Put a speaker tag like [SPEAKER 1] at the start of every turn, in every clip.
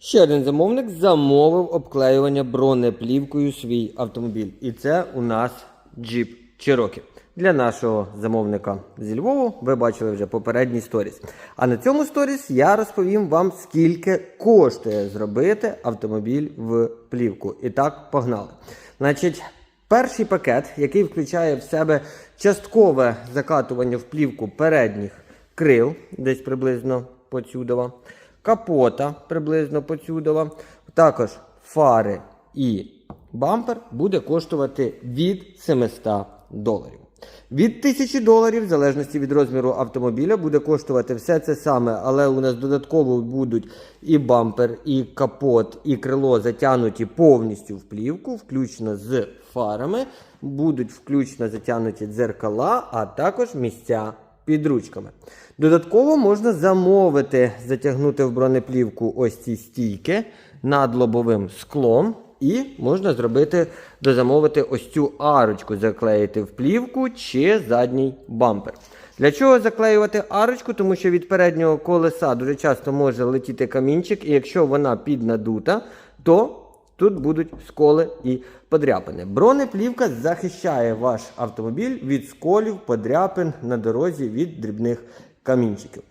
[SPEAKER 1] Ще один замовник замовив обклеювання бронеплівкою свій автомобіль. І це у нас Jeep Cherokee. Для нашого замовника зі Львову ви бачили вже попередній сторіс. А на цьому сторіс я розповім вам, скільки коштує зробити автомобіль в плівку. І так, погнали. Значить, перший пакет, який включає в себе часткове закатування в плівку передніх крил, десь приблизно поцюдова, капота приблизно поцюдова, також фари і бампер буде коштувати від 700 доларів. Від 1000 доларів, в залежності від розміру автомобіля, буде коштувати все це саме, але у нас додатково будуть і бампер, і капот, і крило затягнуті повністю в плівку, включно з фарами, будуть включно затягнуті дзеркала, а також місця під ручками. Додатково можна замовити, затягнути в бронеплівку ось ці стійки над лобовим склом. І можна зробити, дозамовити ось цю арочку, заклеїти в плівку чи задній бампер. Для чого заклеювати арочку? Тому що від переднього колеса дуже часто може летіти камінчик, і якщо вона піднадута, то тут будуть сколи і подряпини. Бронеплівка захищає ваш автомобіль від сколів, подряпин на дорозі від дрібних камінчиків.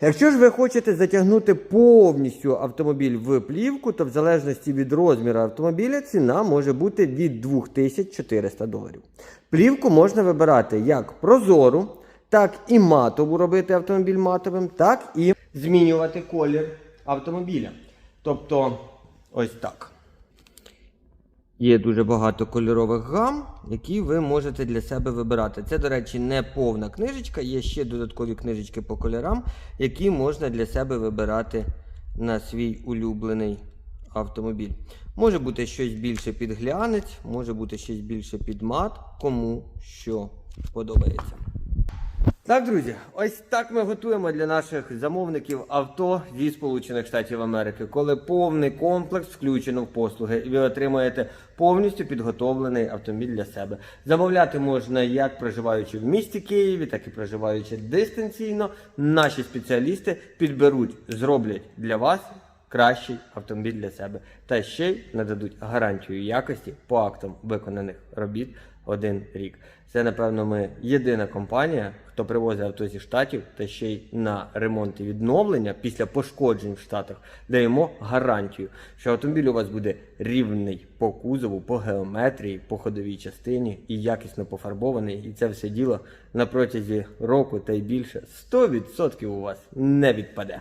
[SPEAKER 1] Якщо ж ви хочете затягнути повністю автомобіль в плівку, то в залежності від розміру автомобіля ціна може бути від 2400 доларів. Плівку можна вибирати як прозору, так і матову робити автомобіль матовим, так і змінювати колір автомобіля. Тобто, ось так. Є дуже багато кольорових гам, які ви можете для себе вибирати. Це, до речі, не повна книжечка, є ще додаткові книжечки по кольорам, які можна для себе вибирати на свій улюблений автомобіль. Може бути щось більше під глянець, може бути щось більше під мат, кому що подобається. Так, друзі, ось так ми готуємо для наших замовників авто зі Сполучених Штатів Америки, коли повний комплекс включено в послуги, і ви отримаєте повністю підготовлений автомобіль для себе. Замовляти можна як проживаючи в місті Києві, так і проживаючи дистанційно. Наші спеціалісти підберуть, зроблять для вас кращий автомобіль для себе та ще й нададуть гарантію якості по актам виконаних робіт один рік. Це, напевно, ми єдина компанія, хто привозить авто зі штатів та ще й на ремонт і відновлення після пошкоджень в штатах даємо гарантію, що автомобіль у вас буде рівний по кузову, по геометрії, по ходовій частині і якісно пофарбований. І це все діло на протязі року та й більше 100% у вас не відпаде.